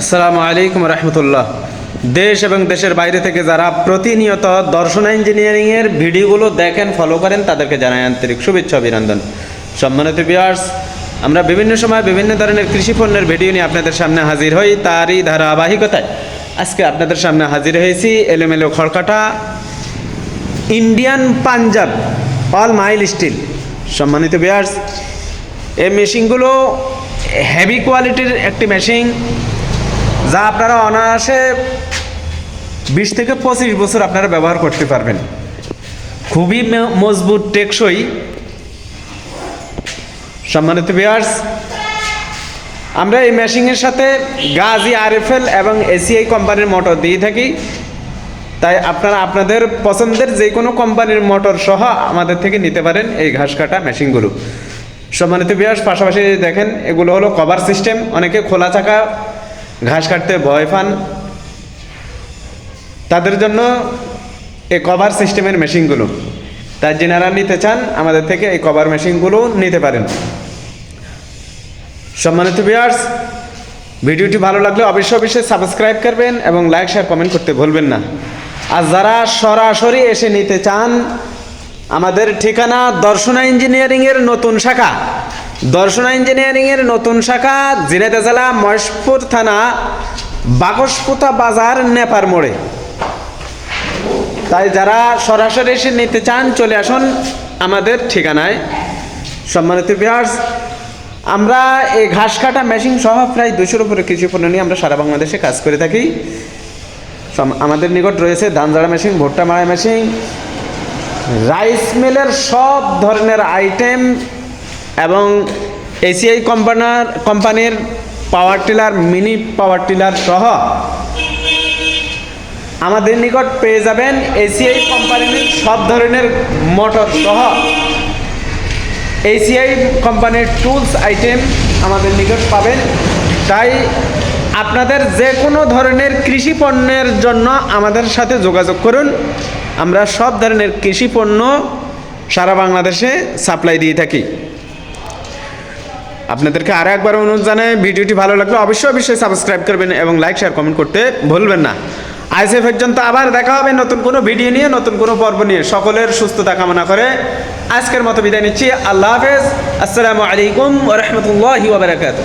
আসসালামু আলাইকুম রহমতুল্লাহ। দেশ এবং দেশের বাইরে থেকে যারা প্রতিনিয়ত দর্শন ইঞ্জিনিয়ারিংয়ের ভিডিওগুলো দেখেন ফলো করেন, তাদেরকে জানাই আন্তরিক শুভেচ্ছা, অভিনন্দন। সম্মানিত বিয়ার্স আমরা বিভিন্ন সময় বিভিন্ন ধরনের কৃষি পণ্যের ভিডিও নিয়ে আপনাদের সামনে হাজির হই তারই ধারাবাহিকতায়। আজকে আপনাদের সামনে হাজির হয়েছি এলোমেলো খড়কাটা Indian Punjab all mile steel সম্মানিত বিয়ার্স এই মেশিনগুলো হেভি কোয়ালিটির একটি মেশিন যা আপনারা অনায়াসে বিশ থেকে পঁচিশ বছর আপনারা ব্যবহার করতে পারবেন। খুবই মজবুত, টেকসই। সম্মানিত বিয়ার্স আমরা এই মেশিনের সাথে গাজি আরএফএল এবং এসিআই কোম্পানির মোটর দিয়ে থাকি। তাই আপনারা আপনাদের পছন্দের যে কোনো কোম্পানির মোটর সহ আমাদের থেকে নিতে পারেন এই ঘাস কাটা মেশিনগুলো সম্মানিত বিয়াস পাশাপাশি দেখেন, এগুলো হলো কভার সিস্টেম অনেকে খোলা চাকা ঘাস কাটতে ভয় পান, তাদের জন্য এই কভার সিস্টেমের মেশিনগুলো তাই যেনারা নিতে চান, আমাদের থেকে এই কভার মেশিনগুলো নিতে পারেন। সম্মানিত বিয়ার্স ভিডিওটি ভালো লাগলে অবশ্যই অবশ্যই সাবস্ক্রাইব করবেন এবং লাইক শেয়ার কমেন্ট করতে ভুলবেন না। আর যারা সরাসরি এসে নিতে চান, আমাদের ঠিকানা দর্শনা ইঞ্জিনিয়ারিংয়ের নতুন শাখা। দর্শনা ইঞ্জিনিয়ারিংয়ের নতুন শাখা জিরাতে জেলা মহেশপুর থানা, বাকসপুতা বাজার, নেপার মোড়ে। তাই যারা সরাসরি এসে নিতে চান, চলে আসুন আমাদের ঠিকানায়। সম্মানিত বিহার্স আমরা এই ঘাস কাটা মেশিন সহ প্রায় দুশোর উপরে কৃষি পণ্য নিয়ে আমরা সারা বাংলাদেশে কাজ করে থাকি। আমাদের নিকট রয়েছে ধান ঝাড়া মেশিন ভুট্টা মারা মেশিন রাইস মিলের সব ধরনের আইটেম এবং এসিআই কোম্পানার কোম্পানির power tiller mini power tiller সহ আমাদের নিকট পেয়ে যাবেন এসিআই কোম্পানির সব ধরনের মোটর সহ এসিআই কোম্পানির টুলস আইটেম আমাদের নিকট পাবেন। তাই আপনাদের যে কোনো ধরনের কৃষি পণ্যের জন্য আমাদের সাথে যোগাযোগ করুন। আমরা সব ধরনের কৃষি পণ্য সারা বাংলাদেশে সাপ্লাই দিয়ে থাকি। আপনাদেরকে আরও একবার অনুরোধ জানাই, ভিডিওটি ভালো লাগলে অবশ্যই অবশ্যই সাবস্ক্রাইব করবেন এবং লাইক শেয়ার কমেন্ট করতে ভুলবেন না। আইসে পর্যন্ত আবার দেখা হবে নতুন কোনো ভিডিও নিয়ে, নতুন কোনো পর্ব নিয়ে। সকলের সুস্থতা কামনা করে আজকের মতো বিদায় নিচ্ছি। আল্লাহ হাফেজ। আসসালামু আলাইকুম ওয়া ওবরাকাত